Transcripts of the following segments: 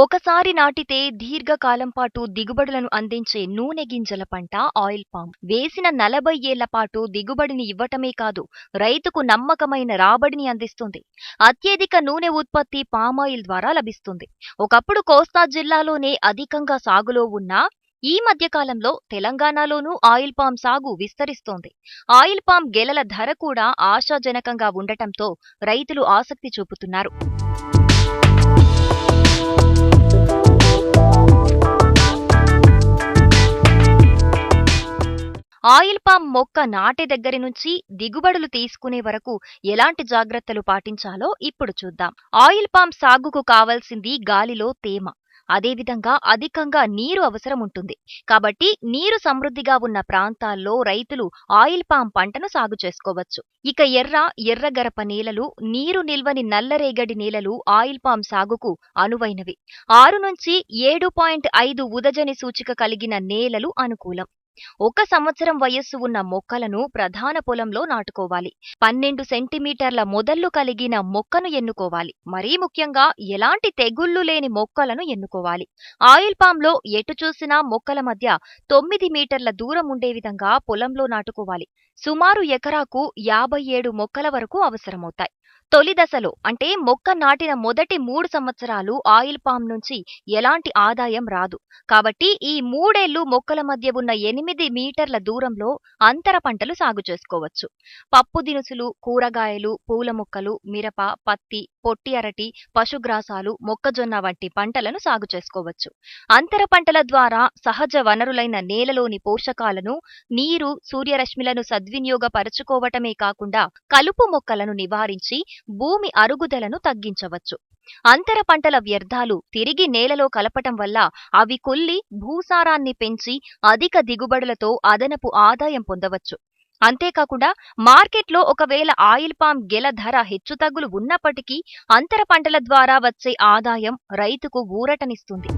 ఒకసారి నాటితే దీర్ఘకాలం పాటు దిగుబడులను అందించే నూనె గింజల పంట ఆయిల్ పామ్. వేసిన నలభై ఏళ్ళ పాటు దిగుబడిని ఇవ్వటమే కాదు రైతుకు నమ్మకమైన రాబడిని అందిస్తుంది. అత్యధిక నూనె ఉత్పత్తి పామాయిల్ ద్వారా లభిస్తుంది. ఒకప్పుడు కోస్తా జిల్లాలోనే అధికంగా సాగులో ఉన్న ఈ మధ్యకాలంలో తెలంగాణలోనూ ఆయిల్ పామ్ సాగు విస్తరిస్తోంది. ఆయిల్ పామ్ గెలల ధర కూడా ఆశాజనకంగా ఉండటంతో రైతులు ఆసక్తి చూపుతున్నారు. ఆయిల్ పామ్ మొక్క నాటే దగ్గరి నుంచి దిగుబడులు తీసుకునే వరకు ఎలాంటి జాగ్రత్తలు పాటించాలో ఇప్పుడు చూద్దాం. ఆయిల్ పామ్ సాగుకు కావాల్సింది గాలిలో తేమ. అదేవిధంగా అధికంగా నీరు అవసరం ఉంటుంది. కాబట్టి నీరు సమృద్ధిగా ఉన్న ప్రాంతాల్లో రైతులు ఆయిల్ పామ్ పంటను సాగు చేసుకోవచ్చు. ఇక ఎర్ర ఎర్రగరప నేలలు నీరు నిల్వని నల్లరేగడి నేలలు ఆయిల్ పామ్ సాగుకు అనువైనవి. ఆరు నుంచి ఏడు పాయింట్ ఐదు ఉదజని సూచిక కలిగిన నేలలు అనుకూలం. ఒక సంవత్సరం వయస్సు ఉన్న మొక్కలను ప్రధాన పొలంలో నాటుకోవాలి. పన్నెండు సెంటీమీటర్ల మొదళ్ళు కలిగిన మొక్కను ఎన్నుకోవాలి. మరీ ముఖ్యంగా ఎలాంటి తెగుళ్ళు లేని మొక్కలను ఎన్నుకోవాలి. ఆయిల్ పామ్లో ఎటు చూసినా మొక్కల మధ్య తొమ్మిది మీటర్ల దూరం ఉండే విధంగా పొలంలో నాటుకోవాలి. సుమారు ఎకరాకు యాభై ఏడు మొక్కల వరకు అవసరమవుతాయి. తొలి దశలో అంటే మొక్క నాటిన మొదటి మూడు సంవత్సరాలు ఆయిల్ పామ్ నుంచి ఎలాంటి ఆదాయం రాదు. కాబట్టి ఈ మూడేళ్ళు మొక్కల మధ్య ఉన్న ఎనిమిది మీటర్ల దూరంలో అంతర పంటలు సాగు చేసుకోవచ్చు. పప్పు దినుసులు కూరగాయలు పూల మొక్కలు మిరప పత్తి పొట్టి అరటి పశుగ్రాసాలు మొక్కజొన్న వంటి పంటలను సాగు చేసుకోవచ్చు. అంతర పంటల ద్వారా సహజ వనరులైన నేలలోని పోషకాలను నీరు సూర్యరశ్మిలను సద్వినియోగపరచుకోవటమే కాకుండా కలుపు మొక్కలను నివారించి భూమి అరుగుదలను తగ్గించవచ్చు. అంతర పంటల వ్యర్థాలు తిరిగి నేలలో కలపటం వల్ల అవి కొల్లి భూసారాన్ని పెంచి అధిక దిగుబడులతో అదనపు ఆదాయం పొందవచ్చు. అంతేకాకుండా మార్కెట్లో ఒకవేళ ఆయిల్ పామ్ గెల ధర హెచ్చుతగ్గులు ఉన్నప్పటికీ అంతర పంటల ద్వారా వచ్చే ఆదాయం రైతుకు ఊరటనిస్తుంది.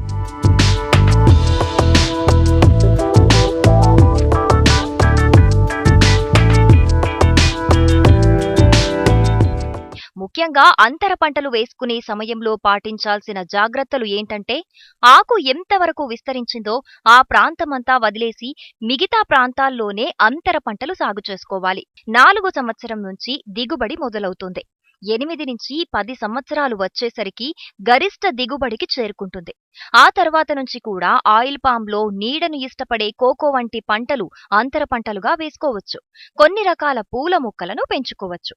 ముఖ్యంగా అంతర పంటలు వేసుకునే సమయంలో పాటించాల్సిన జాగ్రత్తలు ఏంటంటే ఆకు ఎంతవరకు విస్తరించిందో ఆ ప్రాంతమంతా వదిలేసి మిగతా ప్రాంతాల్లోనే అంతర పంటలు సాగు చేసుకోవాలి. నాలుగు సంవత్సరం నుంచి దిగుబడి మొదలవుతుంది. ఎనిమిది నుంచి పది సంవత్సరాలు వచ్చేసరికి గరిష్ట దిగుబడికి చేరుకుంటుంది. ఆ తర్వాత నుంచి కూడా ఆయిల్ పామ్లో నీడను ఇష్టపడే కోకో వంటి పంటలు అంతర పంటలుగా వేసుకోవచ్చు. కొన్ని రకాల పూల మొక్కలను పెంచుకోవచ్చు.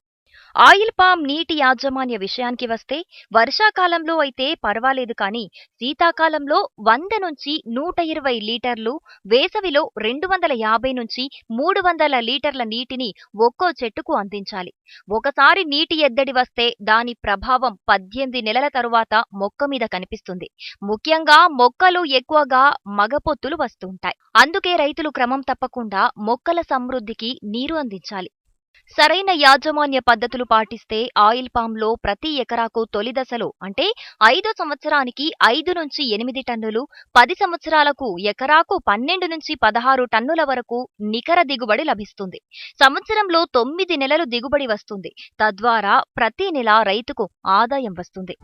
ఆయిల్ పామ్ నీటి యాజమాన్య విషయానికి వస్తే వర్షాకాలంలో అయితే పర్వాలేదు కానీ శీతాకాలంలో వంద నుంచి నూట ఇరవై లీటర్లు వేసవిలో రెండు వందల యాభై నుంచి మూడు వందల లీటర్ల నీటిని ఒక్కో చెట్టుకు అందించాలి. ఒకసారి నీటి ఎద్దడి వస్తే దాని ప్రభావం పద్దెనిమిది నెలల తరువాత మొక్క మీద కనిపిస్తుంది. ముఖ్యంగా మొక్కలు ఎక్కువగా మగపొత్తులు వస్తుంటాయి అందుకే రైతులు క్రమం తప్పకుండా మొక్కల సమృద్ధికి నీరు అందించాలి. సరైన యాజమాన్య పద్ధతులు పాటిస్తే ఆయిల్ పామ్లో ప్రతి ఎకరాకు తొలి దశలో అంటే ఐదో సంవత్సరానికి ఐదు నుంచి ఎనిమిది టన్నులు పది సంవత్సరాలకు ఎకరాకు పన్నెండు నుంచి పదహారు టన్నుల వరకు నికర దిగుబడి లభిస్తుంది. సంవత్సరంలో తొమ్మిది నెలలు దిగుబడి వస్తుంది. తద్వారా ప్రతి నెల రైతుకు ఆదాయం వస్తుంది.